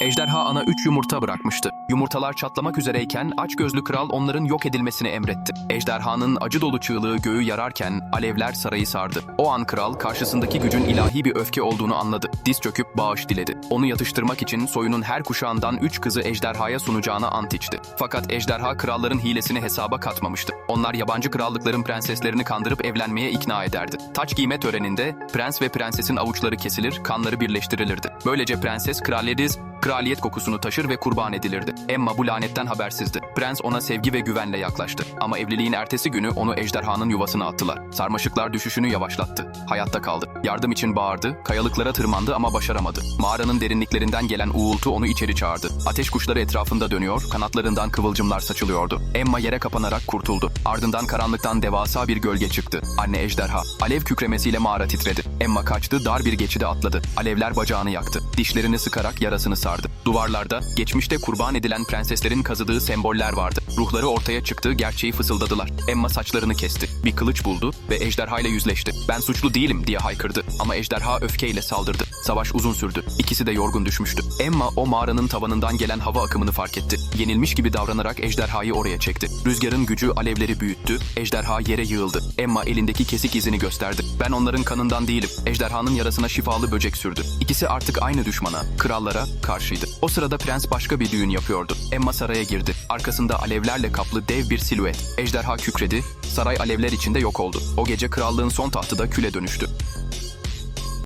Ejderha ana 3 yumurta bırakmıştı. Yumurtalar çatlamak üzereyken açgözlü kral onların yok edilmesini emretti. Ejderhanın acı dolu çığlığı göğü yararken alevler sarayı sardı. O an kral karşısındaki gücün ilahi bir öfke olduğunu anladı. Diz çöküp bağış diledi. Onu yatıştırmak için soyunun her kuşağından 3 kızı ejderhaya sunacağına ant içti. Fakat ejderha kralların hilesini hesaba katmamıştı. Onlar yabancı krallıkların prenseslerini kandırıp evlenmeye ikna ederdi. Taç giyme töreninde prens ve prensesin avuçları kesilir, kanları birleştirilirdi. Böylece prenses kraliyetiz, kraliyet kokusunu taşır ve kurban edilirdi. Emma bu lanetten habersizdi. Prens ona sevgi ve güvenle yaklaştı. Ama evliliğin ertesi günü onu ejderhanın yuvasına attılar. Sarmaşıklar düşüşünü yavaşlattı. Hayatta kaldı. Yardım için bağırdı, kayalıklara tırmandı ama başaramadı. Mağaranın derinliklerinden gelen uğultu onu içeri çağırdı. Ateş kuşları etrafında dönüyor, kanatlarından kıvılcımlar saçılıyordu. Emma yere kapanarak kurtuldu. Ardından karanlıktan devasa bir gölge çıktı. Anne ejderha. Alev kükremesiyle mağara titredi. Emma kaçtı, dar bir geçide atladı. Alevler bacağını yaktı. Dişlerini sıkarak yarasını sardı. Duvarlarda, geçmişte kurban edilen prenseslerin kazıdığı semboller vardı. Ruhları ortaya çıktı, gerçeği fısıldadılar. Emma saçlarını kesti. Bir kılıç buldu ve ejderha ile yüzleşti. Ben suçlu değilim diye haykırdı. Ama ejderha öfkeyle saldırdı. Savaş uzun sürdü. İkisi de yorgun düşmüştü. Emma o mağaranın tavanından gelen hava akımını fark etti. Yenilmiş gibi davranarak ejderhayı oraya çekti. Rüzgarın gücü alevleri büyüttü. Ejderha yere yığıldı. Emma elindeki kesik izini gösterdi. Ben onların kanından değilim. Ejderhanın yarasına şifalı böcek sürdü. İkisi artık aynı düşmana, krallara karşıydı. O sırada prens başka bir düğün yapıyordu. Emma saraya girdi. Arkasında alevlerle kaplı dev bir silüet. Ejderha kükredi. Saray alevler içinde yok oldu. O gece krallığın son tahtı da küle dönüştü.